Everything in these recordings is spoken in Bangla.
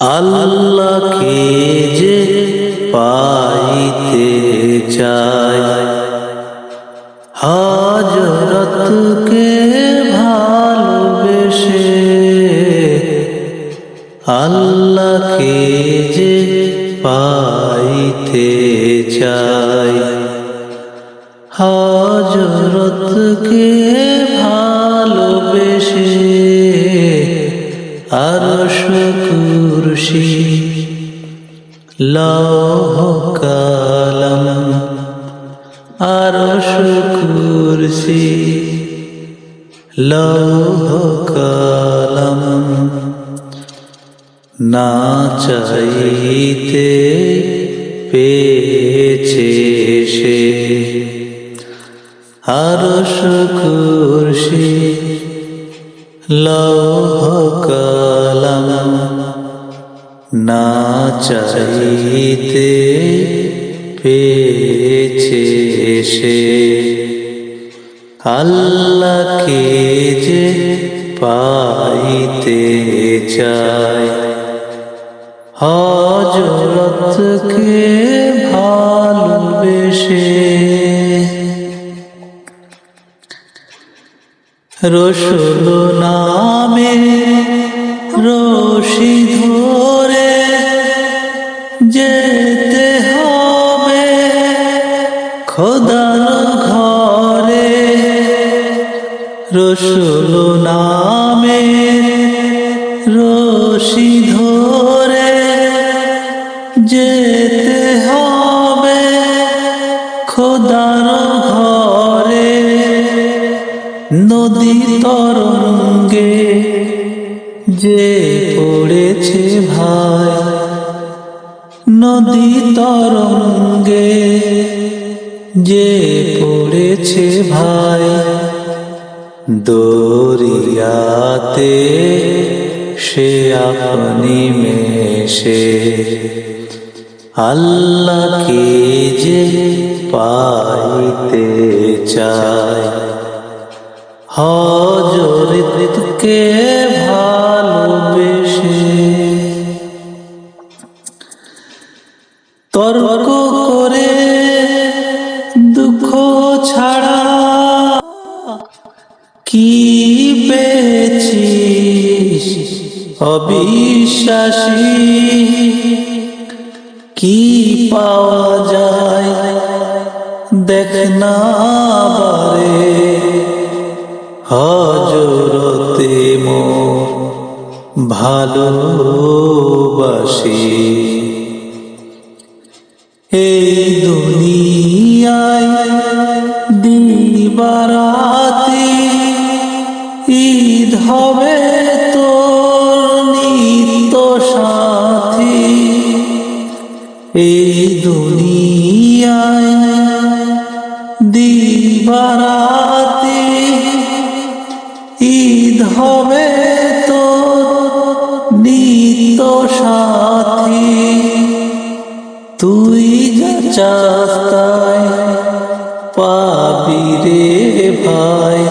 আল্লাহকে যে পাইতে চায় হাজরতকে ভালোবেসে। আল্লাহকে যে পাইতে চায় হাজরতকে ভালোবেসে। আর শুকুরশি লৌহ কালাম আর শুকুরশি লৌহ কালাম। না চাইতে পেয়েছে সে লৌহ কালাম না চাইতে পেয়েছে সে। আল্লাহকে যে পাইতে চায় হজরতকে রসুল নামে রশি ধরে যেতে হবে খোদার ঘরে। রসুল নামে রশি ধরে যেতে হবে নদী তরঙ্গে যে পড়েছে ভাই, নদী তরঙ্গে যে পড়েছে ভাই, দরিয়াতে সে আপনি মেশে। আল্লাহকে যে পাইতে চায়? হজরতকে ভালোবেসে। তর্ক করে দুঃখ ছাড়া কি পেয়েছিস? অবিশ্বাসী কি পাওয়া যায়? দেখ না বারে হজরতে মো ভালোবাসি এই দুনিয়ায় দিবারাতি ঈদ হবে তোর নিত্য সাথী। এই দুনিয়ায় দিবারাতি হবে তো নিত্য সাথী। তুই যা চাস তাই পাবি রে ভাই।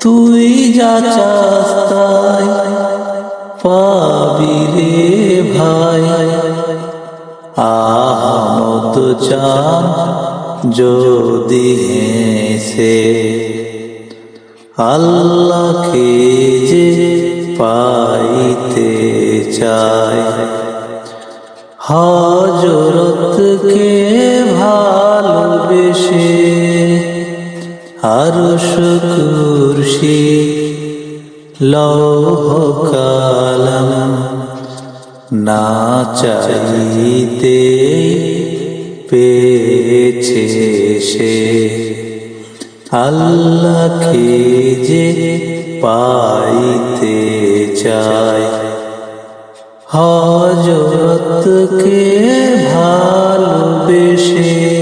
তুই যা চাস তাই পাবি রে ভাই। আহমদ চান যদি হেসে আল্লাহকে যে পাইতে চায়। হজরতকে ভালোবেসে আর শুকুরশি লৌহ কালাম না চাইতে পেয়েছে সে। আল্লাহকে যে পাইতে চাই। হজরতকে ভালোবেসে